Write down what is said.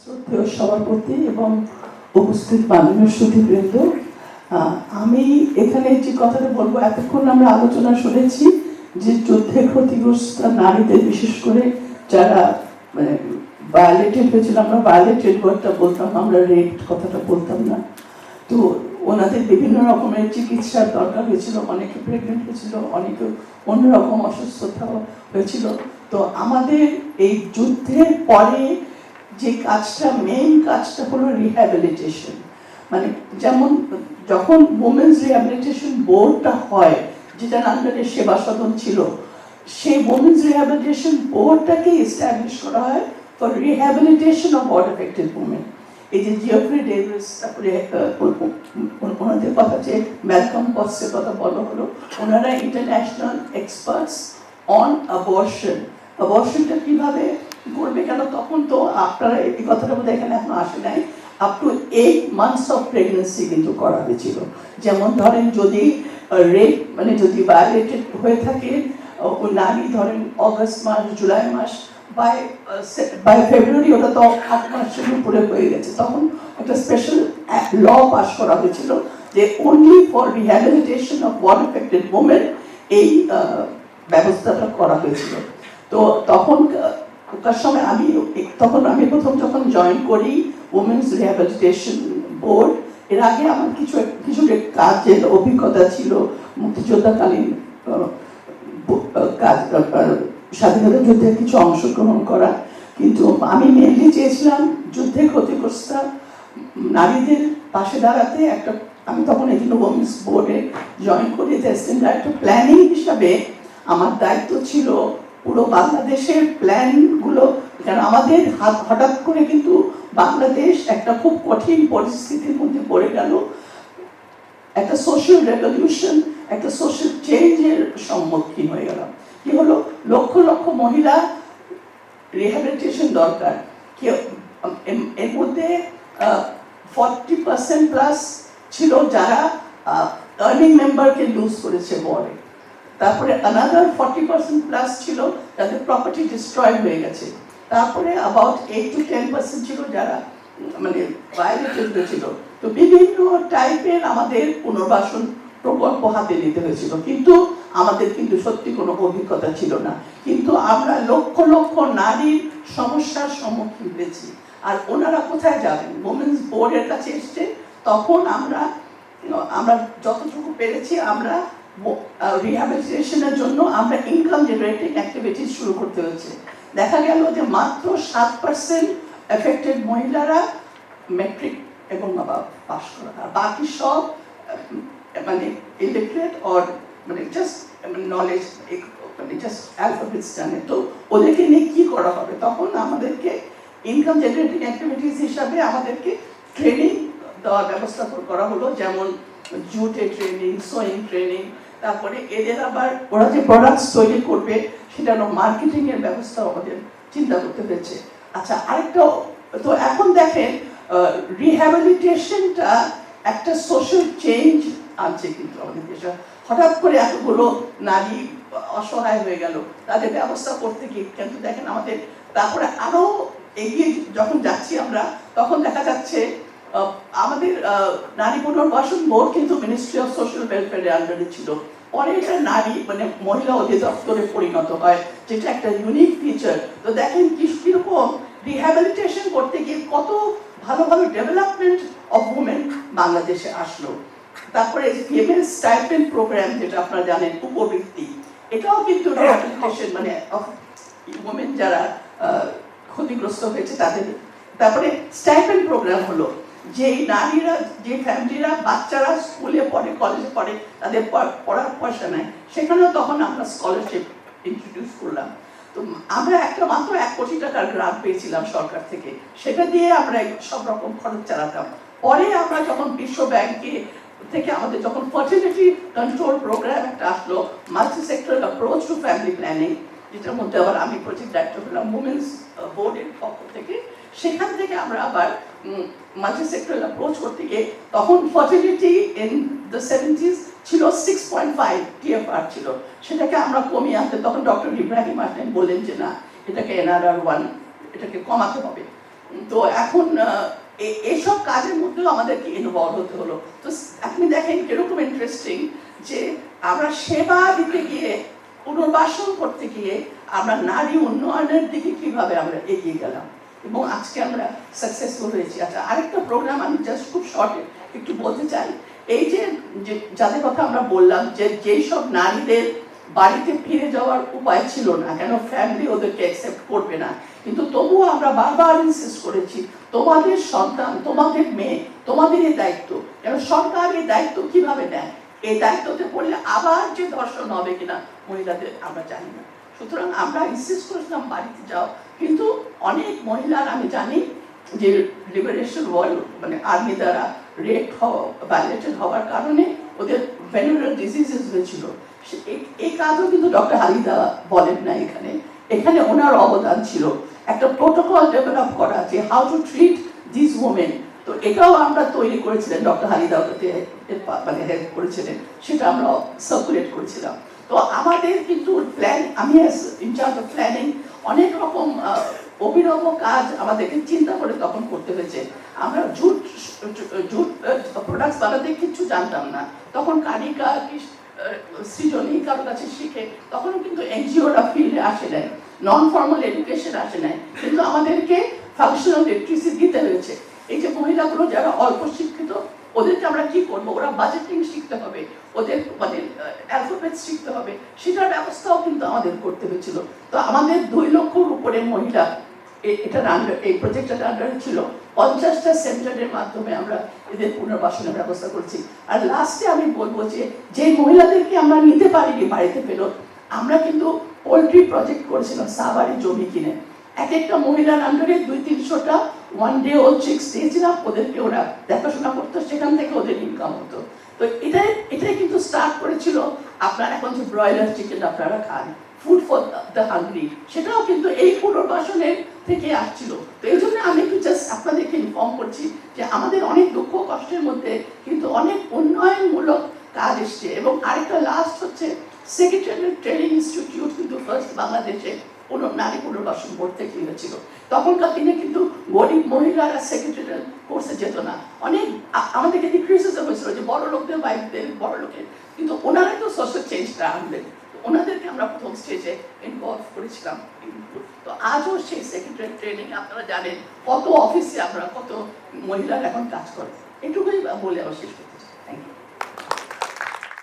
শ্রদ্ধেয় সভাপতি এবং উপস্থিত মাননীয় আহ, আমি এখানে যে কথাটা বলব এতক্ষণ আমরা আলোচনা শুনেছি যে যুদ্ধে ক্ষতিগ্রস্ত নারীদের বিশেষ করে যারা মানে ভায়োলেটেড হয়েছিল আমরা ভায়োলেটেড ওয়ার্ডটা বলতাম আমরা রেড কথাটা বলতাম না। তো ওনাদের বিভিন্ন রকমের চিকিৎসার দরকার হয়েছিল অনেকে প্রেগনেন্ট হয়েছিল অনেকে অন্যরকম অসুস্থতা হয়েছিল। তো আমাদের এই যুদ্ধের পরে যে কাজটা মেইন কাজটা হলো রিহ্যাবিলিটেশন মানে যেমন যখন ওমেন্স রিহ্যাবিলিটেশন বোর্ডটা হয়, যেটা আন্ডারে সেবা সদন ছিল, সেই ওমেন্স রিহ্যাবিলিটেশন বোর্ডটাকে এস্টাবলিশ করা হয় for rehabilitation of war affected women এই যে জিওফ্রি ডেভিস তারপরে ওনাদের কথা যে ম্যালকম পসের কথা বলা হলো, ওনারা ইন্টারন্যাশনাল এক্সপার্টস অন অ্যাবর্শন অ্যাবর্শনটা কীভাবে করবে কেন? তখন তো আপনারা এই কথাটা বোধহয় এখানে এখনও আসে নাই। Up to eight months of pregnancy কিন্তু করা হয়েছিল। যেমন ধরেন যদি রেপ মানে যদি ভায়োলেটেড হয়ে থাকে, ও নারী ধরেন অগস্ট মাস জুলাই মাস বাই বাই ফেব্রুয়ারি ওটা তো আট মাসের উপরে হয়ে গেছে। তখন একটা স্পেশাল ল পাস করা হয়েছিল যে only for rehabilitation of war affected women এই ব্যবস্থাটা করা হয়েছিল। তো তখন ওটার সময় আমি তখন আমি প্রথম যখন জয়েন করি উমেন্স রিহ্যাবিলিটেশন বোর্ড এর আগে আমার কিছু কিছু কাজের অভিজ্ঞতা ছিল, মুক্তিযোদ্ধাকালীন কাজ স্বাধীনতা যুদ্ধে কিছু অংশগ্রহণ করা। কিন্তু আমি মেনলি চেয়েছিলাম যুদ্ধে ক্ষতিগ্রস্ত নারীদের পাশে দাঁড়াতে। একটা, আমি তখন এই জন্য ওমেন্স বোর্ডে জয়েন করি। অ্যাসিস্ট্যান্ট ডাইরেক্টর প্ল্যানিং হিসাবে আমার দায়িত্ব ছিল পুরো বাংলাদেশের প্ল্যানগুলো কারণ আমাদের হাত হঠাৎ করে কিন্তু বাংলাদেশ একটা খুব কঠিন পরিস্থিতির মধ্যে পড়ে গেল। একটা সোশ্যাল রেভলিউশন একটা সোশ্যাল চেঞ্জের সম্মুখীন হয়ে গেলাম। কি হলো? লক্ষ লক্ষ মহিলা রিহ্যাবিলিটেশন দরকার। এর মধ্যে ফর্টি পার্সেন্ট প্লাস ছিল যারা আর্নিং মেম্বারকে লুজ করেছে বলে। তারপরে আনাদার ফর্টি পার্সেন্ট প্লাস ছিল যাদের প্রপার্টি ডিস্ট্রয় হয়ে গেছে। তারপরে about eight to ten percent ছিল যারা মানে ভায়োলেটেড হয়েছিল তো বিভিন্ন টাইপের আমাদের পুনর্বাসন প্রকল্প হাতে নিতে হয়েছিল। কিন্তু আমাদের কিন্তু সত্যি কোনো অভিজ্ঞতা ছিল না। কিন্তু আমরা লক্ষ লক্ষ নারীর সমস্যার সম্মুখীন হয়েছি। আর ওনারা কোথায় যাবেন? ওমেন্স বোর্ডের কাছে এসছে। তখন আমরা আমরা যতটুকু পেরেছি, আমরা রিহ্যাবিলিটেশনের জন্য আমরা ইনকাম জেনারেটিং অ্যাক্টিভিটিস শুরু করতে হয়েছে। দেখা গেল যে মাত্র সাত পার্সেন্ট এফেক্টেড মহিলারা মেট্রিক এবং পাস করা। বাকি সব মানে ইলিটারেট অর মানে জাস্ট নলেজ মানে জাস্ট অ্যালফাবেটস জানে। তো ওদেরকে নিয়ে কী করা হবে? তখন আমাদেরকে ইনকাম জেনারেটিং অ্যাক্টিভিটিস হিসাবে আমাদেরকে ট্রেনিং দেওয়ার ব্যবস্থা করা হলো। যেমন জুটে ট্রেনিং সোয়িং ট্রেনিং তারপরে এদের আবার ওরা যে প্রোডাক্টস তৈরি করবে সেটার মার্কেটিং এর ব্যবস্থাও আমাদের চিন্তা করতে হয়েছে। আচ্ছা আরেকটা, তো এখন দেখেন রিহ্যাবিলিটেশনটা একটা সোশ্যাল চেঞ্জ আনছে কিন্তু আমাদের দেশে। হঠাৎ করে এতগুলো নারী অসহায় হয়ে গেল, তাদের ব্যবস্থা করতে গিয়ে কিন্তু দেখেন আমাদের, তারপরে আরও এগিয়ে যখন যাচ্ছি আমরা, তখন দেখা যাচ্ছে আমাদের নারী পুনর্বাসন বোর্ড কিন্তু মিনিস্ট্রি অফ সোশ্যাল ওয়েলফেয়ারের আন্ডারে ছিল। এটা নারী মানে মহিলা অধিদপ্তরে পরিণত হয় যেটা একটা ইউনিক ফিচার তো দেখেন কি কীরকম রিহ্যাবিলিটেশন করতে গিয়ে কত ভালো ভালো ডেভেলপমেন্ট অফ উমেন বাংলাদেশে আসলো। তারপরে ফিমেল স্টাইপেন্ড প্রোগ্রাম যেটা আপনারা জানেন উপবৃত্তি। এটাও কিন্তু রিহ্যাবিলিটেশন মানে উমেন যারা ক্ষতিগ্রস্ত হয়েছে তাদের। তারপরে স্টাইপেন্ড প্রোগ্রাম হলো। যে নারীরা যে ফ্যামিলিরা বাচ্চারা স্কুলে পড়ে কলেজে পড়ে, তাদের পড়ার পয়সা নেয়, সেখানেও তখন আমরা স্কলারশিপ ইন্ট্রোডিউস করলাম। তো আমরা একটা মাত্র এক কোটি টাকার গ্রান্ট পেয়েছিলাম সরকার থেকে। সেটা দিয়ে আমরা সব রকম খরচ চালাতাম। পরে আমরা যখন বিশ্ব ব্যাংকে থেকে আমাদের যখন ফার্টিলিটি কন্ট্রোল প্রোগ্রাম একটা আসলো multi sector approach to family planning যেটার মধ্যে আবার আমি প্রজেক্ট ডাইরেক্টর হলাম উমেন্স বোর্ডের পক্ষ থেকে। সেখান থেকে আমরা আবার মাল্টি সেক্টরাল অ্যাপ্রোচ করতে গিয়ে তখন ফার্টিলিটি ইন দ্য সেভেন্টিজ ছিল সিক্স পয়েন্ট ফাইভ টিএফআর ছিল। সেটাকে আমরা কমিয়ে আনতে তখন ডক্টর ইব্রাহিম আসলেন বললেন যে না এটাকে এনআরআর ওয়ান এটাকে কমাতে হবে। তো এখন আহ, এ- এসব কাজের মধ্যেও আমাদেরকে ইনভলভ হতে হলো। তো আপনি দেখেন কীরকম ইন্টারেস্টিং যে আমরা সেবা দিতে গিয়ে পুনর্বাসন করতে গিয়ে আমরা নারী উন্নয়নের দিকে কীভাবে আমরা এগিয়ে গেলাম। এবং আজকে আমরা সাকসেসফুল হয়েছি। আচ্ছা আরেকটা প্রোগ্রাম আমি জাস্ট খুব শর্টে একটু বলতে চাই। এই যে যাদের কথা আমরা বললাম যে যেই সব নারীদের বাড়িতে ফিরে যাওয়ার উপায় ছিল না, কেন ফ্যামিলি ওদেরকে অ্যাকসেপ্ট করবে না, কিন্তু তবুও আমরা বারবার ইনসিস্ট করেছি, তোমাদের সন্তান, তোমাদের মেয়ে, তোমাদের এই দায়িত্ব, কেন সরকার এই দায়িত্ব কীভাবে নেয়? এই দায়িত্বতে পড়লে আবার যে ধর্ষণ হবে কিনা, মহিলাদের আমরা জানি না। সুতরাং আমরা ইনসিস্ট করেছিলাম বাড়িতে যাও। কিন্তু অনেক মহিলার, আমি জানি যে লিবারেশন ওয়ার্ল্ড মানে আর্মি দ্বারা রেপ হওয়া ভায়োলেটেড হওয়ার কারণে ওদের ভেনুরাল ডিজিজেস হয়েছিল। এই কাজও কিন্তু ডক্টর হালিদা বলেন না এখানে। এখানে ওনার অবদান ছিল। একটা প্রোটোকল ডেভেলপ করা যে how to treat this women তো এটাও আমরা তৈরি করেছিলেন ডক্টর হালিদা মানে হেল্প করেছিলেন। সেটা আমরা সার্কুলেট করেছিলাম। তো আমাদের কিন্তু প্ল্যান আমি ইনচার্জ অফ প্ল্যানিং অনেক রকম অভিনব কাজ আমাদেরকে চিন্তা করে তখন করতে হয়েছে। আমরা জুট জুট প্রোডাক্টস বানাতে কিচ্ছু জানতাম না। তখন কারিকা সৃজনী কারোর কাছে শিখে তখন কিন্তু এনজিওরা ফিল্ডে আসে নাই। নন ফর্মাল এডুকেশন আসে নাই। কিন্তু আমাদেরকে ফাংশনাল লিটারেসি দিতে হয়েছে। এই যে মহিলাগুলো যারা অল্প শিক্ষিত ওদেরকে আমরা কি করব? ওরা বাজেটিং শিখতে হবে, ওদের মানে অ্যালফাবেট শিখতে হবে, সেটার ব্যবস্থাও কিন্তু আমাদের করতে হয়েছিল। তো আমাদের দুই লক্ষর উপরে মহিলা এটার আন্ডার এই প্রজেক্টটার আন্ডারে ছিল। পঞ্চাশটা সেন্টারের মাধ্যমে আমরা এদের পুনর্বাসনের ব্যবস্থা করছি। আর লাস্টে আমি বলব যে যে মহিলাদেরকে আমরা নিতে পারিনি বাড়িতে ফেরত, আমরা কিন্তু পোলট্রি প্রজেক্ট করেছিলাম সাবারি জমি কিনে। এক একটা মহিলার আন্ডারে দুই, তিনশোটা ওয়ান ডে ও চিক্স দিয়েছিলাম ওদেরকে ওরা দেখাশোনা করতো, সেখান থেকে ওদের ইনকাম হতো। তো এটাই এটাই কিন্তু স্টার্ট করেছিল আপনার এখন যে ব্রয়লার চিকেন আপনারা খান ফুড ফর দ্য হাঙ্গ্রি সেটাও কিন্তু এই পুনর্বাসনের থেকে আসছিল। তো এই জন্য আমি একটু জাস্ট আপনাদেরকে ইনফর্ম করছি যে আমাদের অনেক দুঃখ কষ্টের মধ্যে কিন্তু অনেক উন্নয়নমূলক কাজ এসছে। এবং আরেকটা লাস্ট হচ্ছে সেক্রেটারি ট্রেনিং ইনস্টিটিউট কিন্তু ফার্স্ট বাংলাদেশে পুনঃ নারী পুনর্বাসন থেকে হয়েছিল তখনকার দিনে কিন্তু গরিব মহিলারা সেক্রেটারিয়াল কোর্সে যেত না। অনেক, আমাদেরকে ক্রিটিসিজম হয়েছিল যে বড় লোকদের বাইকদের বড় লোকের, কিন্তু ওনারাই তো সোশ্যাল চেঞ্জটা আনবেন ওনাদেরকে আমরা প্রথম স্টেজে ইনভলভ করেছিলাম তো আজও সেই সেক্রেটারি ট্রেনিং আপনারা জানেন, কত অফিসে আমরা, কত মহিলারা এখন কাজ করে। এটুকুই বলে আমার শেষ করছি